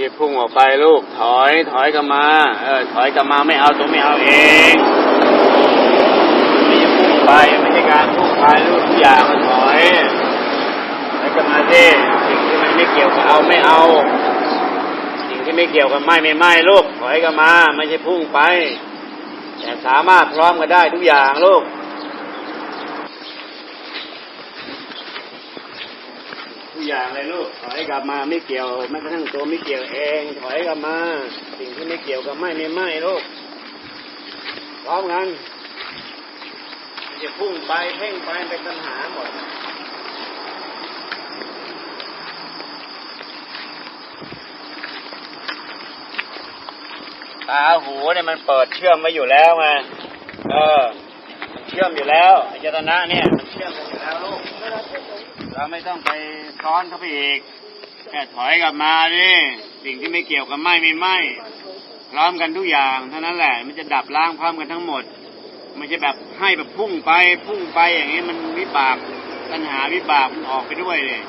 ใช่พุ่งออกไปลูกถอย ถอยกลับมา เออ ถอยกลับมาไม่เอาตัวไม่เอาเองไม่ใช่พุ่งไปไม่ใช่การพุ่งไปลูกทุกอย่างมันถอยถอยกลับมาสิสิ่งที่มันไม่เกี่ยวกับเอาไม่เอา สิ่งที่ไม่เกี่ยวกับไม่ไม่ไม่ลูกถอยกลับมา ไม่ใช่พุ่งไป แต่สามารถพร้อมกันได้ทุกอย่างลูก ทุกอย่างเลยลูกถอยกลับมาไม่เกี่ยวแม้กระทั่งตัวไม่เกี่ยวเอง ถอยกลับมา สิ่งที่ไม่เกี่ยวกับไม่ไม่ไม่ลูกพร้อมกันจะพุ่งไปเพ่งไปเป็นปัญหาหมดตาหูเนี่ยมันเปิดเชื่อมไว้อยู่แล้วไงเออมัน เชื่อมอยู่แล้วอายตนะเนี่ยมันเชื่อมกันอยู่แล้วลูกเราไม่ต้องไปซ้อนเข้าไปอีกแค่ถอยกลับมาดิสิ่งที่ไม่เกี่ยวกับไหม้ไม่ไหม้พร้อมกันทุกอย่างเท่านั้นแหละ มันจะดับล้างพร้อมกันทั้งหมดไม่ใช่แบบให้แบบพุ่งไปพุ่งไปอย่างนี้มันวิบากปัญหาวิบากมันออกไปด้วยเลย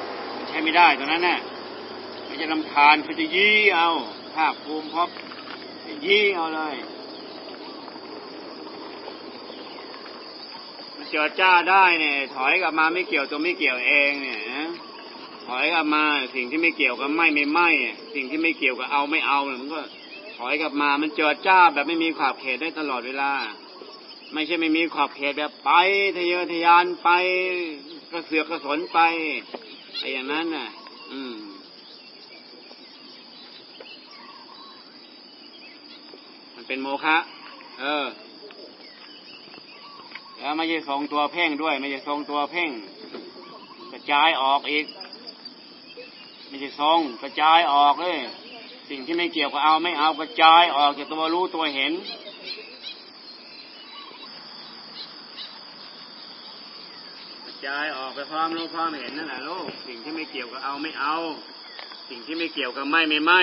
ใช้ไม่ได้ตรงนั้นน่ะมันจะลำคาญเขาจะยี่เอาภาคภูมิพบยี่เอาเลย มัน เจอจ้าได้เนี่ย ถอยกลับมาไม่เกี่ยวตัวไม่เกี่ยวเองเนี่ยนะถอยกลับมาสิ่งที่ไม่เกี่ยวกับไม่ไม่ไม่สิ่งที่ไม่เกี่ยวกับเอาไม่เอาเนี่ยมันก็ถอยกลับมามันเจอจ้าแบบไม่มีขอบเขตได้ตลอดเวลา ไม่ใช่ไม่มีขอบเขตแบบไปทะเยอทะยานไปกระเสือกกระสนไปไอ้อย่างนั้นน่ะ อืมมันเป็นโมฆะเออ แล้วไม่ใช่ทรงตัวเพ่งด้วย ไม่ใช่ทรงตัวเพ่ง กระจายออกอีก ไม่ใช่ทรงกระจายออกเลย สิ่งที่ไม่เกี่ยวกับเอาไม่เอากระจายออกจากตัวรู้ตัวเห็นกระจายออกไปพร้อมรู้พร้อมเห็นนั่นแหละลูกสิ่งที่ไม่เกี่ยวกับเอาไม่เอา สิ่งที่ไม่เกี่ยวกับไม่ไม่ไม่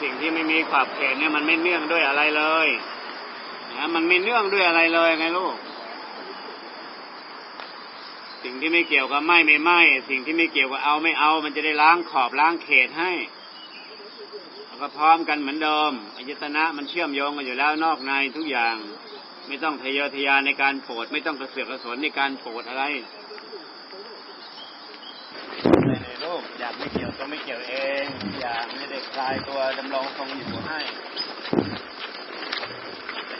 สิ่งที่ไม่มีขอบเขตเนี่ยมันไม่เนื่องด้วยอะไรเลยนะมันไม่เนื่องด้วยอะไรเลยไงลูก สิ่งที่ไม่เกี่ยวกับไม่ไม่ไม่สิ่งที่ไม่เกี่ยวกับเอาไม่เอา มันจะได้ล้างขอบล้างเขตให้แล้วก็พร้อมกันเหมือนเดิมอายตนะมันเชื่อมโยงกันอยู่แล้วนอกในทุกอย่าง ไม่ต้องทะเยอทะยานในการโปรดไม่ต้องกระเสือกกระสนในการโปรดอะไรในโลกอยากไม่เกี่ยวก็ไม่เกี่ยวเอง ไม่ได้คลายตัวดำรงทรงอยู่ให้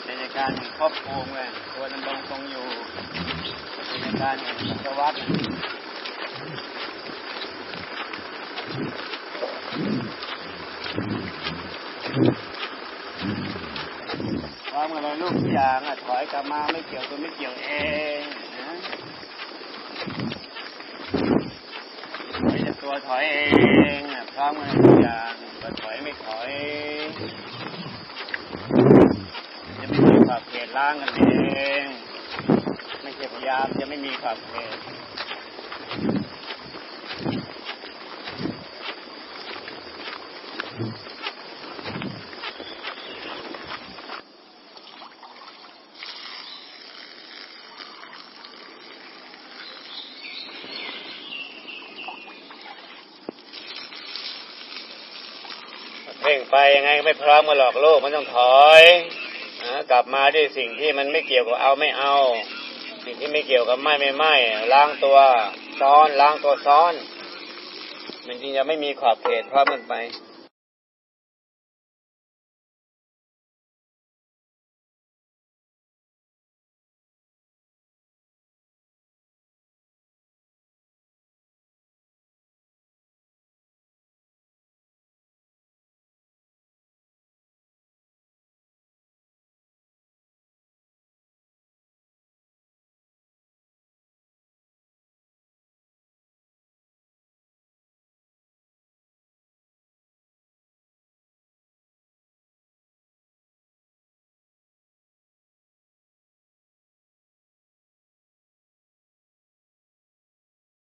เป็นในการครอบครองไงตัวดำรงทรงอยู่เป็นในการแห่งสวัตรพร้อมกันเลยลูกทุกอย่างอะถอยกลับมาไม่เกี่ยวตัวไม่เกี่ยวเองนะไม่ใช่ ตัวถอยเองพร้อมกันทุกอย่างก็ถอยไม่ถอย จะไม่มีขอบเขตล่างกันเองไม่ใช่พยายามจะไม่มีขอบเขตเพ่งไปยังไงไม่พร้อมกันหรอกโลกมันต้องถอยนะกลับมาด้วยสิ่งที่มันไม่เกี่ยวกับเอาไม่เอา สิ่งที่ไม่เกี่ยวกับไม่ไม่ไม่ล้างตัวซ้อนล้างตัวซ้อน มันจริงจะไม่มีขอบเขตเพราะมันไป